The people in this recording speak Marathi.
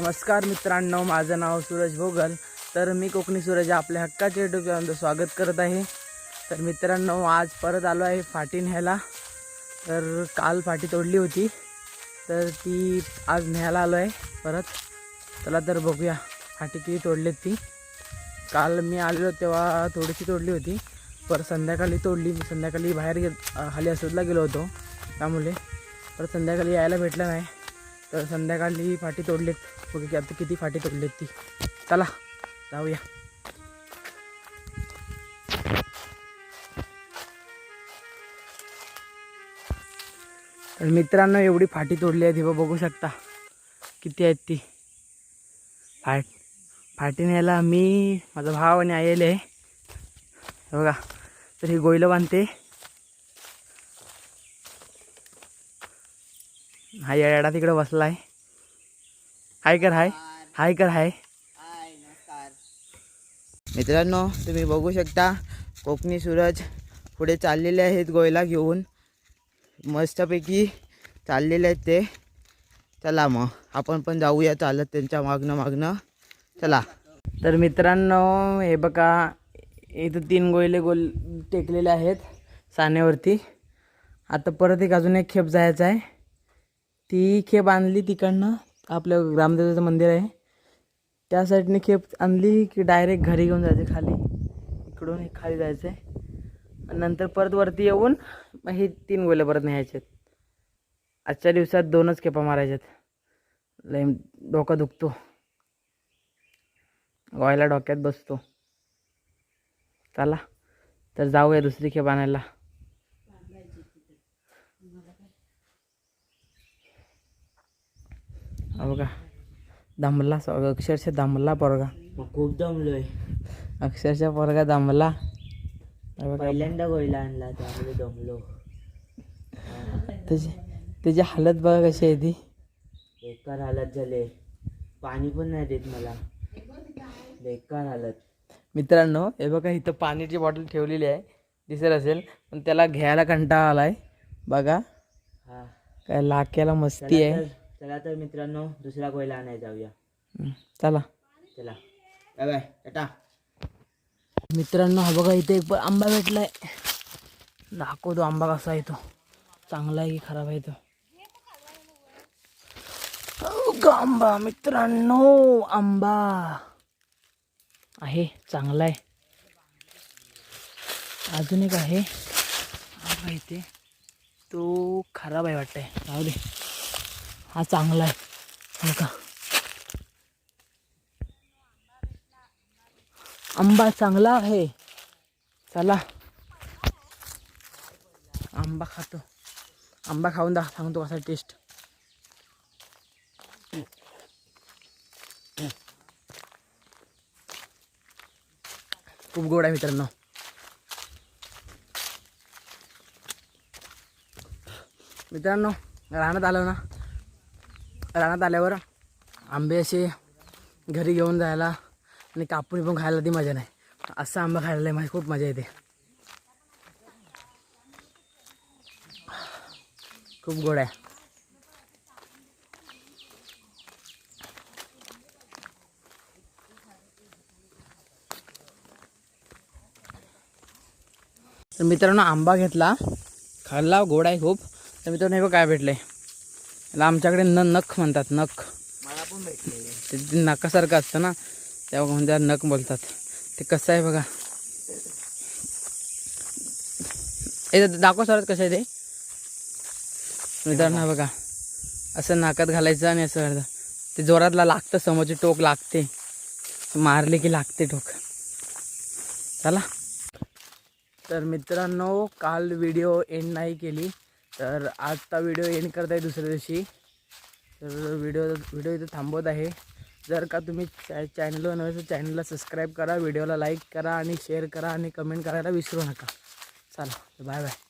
नमस्कार मित्रांनो माझं नाव सूरज भोगल. तर मी कोकणी सूरज आपल्या हक्काच्या युट्यूब चॅनलचं स्वागत करत आहे. तर मित्रांनो आज परत आलो आहे फाटी न्यायला. तर काल फाटी तोडली होती. तर ती आज न्यायला आलो आहे परत. चला तर बघूया फाटी किती तोडलीत ती. काल मी आलेलो तेव्हा थोडीशी तोडली होती. परत संध्याकाळी तोडली. मी संध्याकाळी बाहेर गे खाली असोदला गेलो होतो. त्यामुळे परत संध्याकाळी यायला भेटलं नाही. तर संध्याकाळी फाटी तोडलीत. बघू की आता किती फाटी तोडलीत ती. चला जाऊया. तर मित्रांनो एवढी फाटी तोडली आहे ती बघ- बघू शकता. किती आहेत ती. फाट फाटी न्यायला मी माझा भाव आणि आलेले आहे. बघा तर ही गोयलं बांधते. हा येडा तिकडे बसला आहे हाय कर हाय. हाय कर हाय. मित्रांनो तुम्ही बघू शकता कोकणी सूरज पुढे चाललेले आहेत गोयला घेऊन. मस्तपैकी चाललेले आहेत ते. चला मग आपण पण जाऊया चालत त्यांच्या मागणं मागणं. चला. तर मित्रांनो हे बघा इथं तीन गोयले गोल टेकलेले आहेत सानेवरती. आता परत एक अजून एक खेप जायचं आहे. ती खेप आणली तिकडनं. आपलं ग्रामदेवाचं मंदिर आहे. त्या साईडने खेप आणली की डायरेक्ट घरी घेऊन जायचं खाली. इकडून एक खाली जायचं आहे आणि नंतर परत वरती येऊन मग हे तीन गोल्या परत न्यायचे आहेत आजच्या दिवसात दोनच खेपा मारायच्यात. लय डोका दुखतो. गोयला डोक्यात बसतो. चला तर जाऊया दुसरी खेप आणायला. बघा. दमला स- अक्षरशः दमला पोरगा. खूप दमलोय. अक्षरशः पोरगा दमला. पहिल्यांदा गोयला आणला त्यामुळे दमलो. त्याची त्याची हालत बघा कशी आहे ती. बेकार हालत झाले पाणी पण नाही देत मला. बेकार हालत. मित्रांनो हे बघा इथं पाण्याची बॉटल ठेवलेली आहे. दिसत असेल पण त्याला घ्यायला कंटाळा आलाय. बघा. हा. काय लाक्याला मस्ती आहे. चला तर मित्रांनो दुसरा गोयला आणायला जाऊया. चला. चला. Bye bye tata. मित्रांनो हा बघा इथे एक आंबा भेटलाय. दाखवतो आंबा कसा आहे तो. चांगला आहे की खराब आहे तो? आंबा मित्रांनो आंबा. आहे चांगला आहे. अजून एक आहे. आंबा इथे. तो खराब आहे वाटतंय. राहू दे. हा चांगला आहे. का आंबा चांगला आहे. चला. आंबा खातो. आंबा खाऊन दा सांगतो कसा टेस्ट खूप गोड आहे मित्रांनो. मित्रांनो राहण्यात आलं ना. रानात आल्यावर आंबे असे घरी घेऊन जायला आणि कापून पण खायला ती मजा नाही. असा आंबा खायला माझी खूप मजा येते. खूप गोड आहे. तर मित्रांनो आंबा घेतला. खाल्ला गोड आहे खूप. तर मित्रांनो हे काय काय आहे याला आमच्याकडे न नख म्हणतात नख. मला पण ते ते नकासारखं असतं ना तेव्हा म्हणजे नख बोलतात. ते कसं आहे बघा. ए दाखव सरत कसं आहे ते. मित्रांनो बघा. असं नाकात घालायचं आणि असं ते जोरातला लागतं समोरची टोक लागते. मारले की लागते टोक. चला. तर मित्रांनो काल व्हिडिओ एंड नाही केली. तर आजचा व्हिडिओ एंड करत आहे दुसऱ्या दिवशी. तर व्हिडिओ व्हिडिओ इथे थांबवत आहे. जर का तुम्ही चॅ चॅनलवर नव्हे तर चॅनलला सबस्क्राईब करा व्हिडिओला लाईक करा आणि शेअर करा आणि कमेंट करायला विसरू नका. चला बाय बाय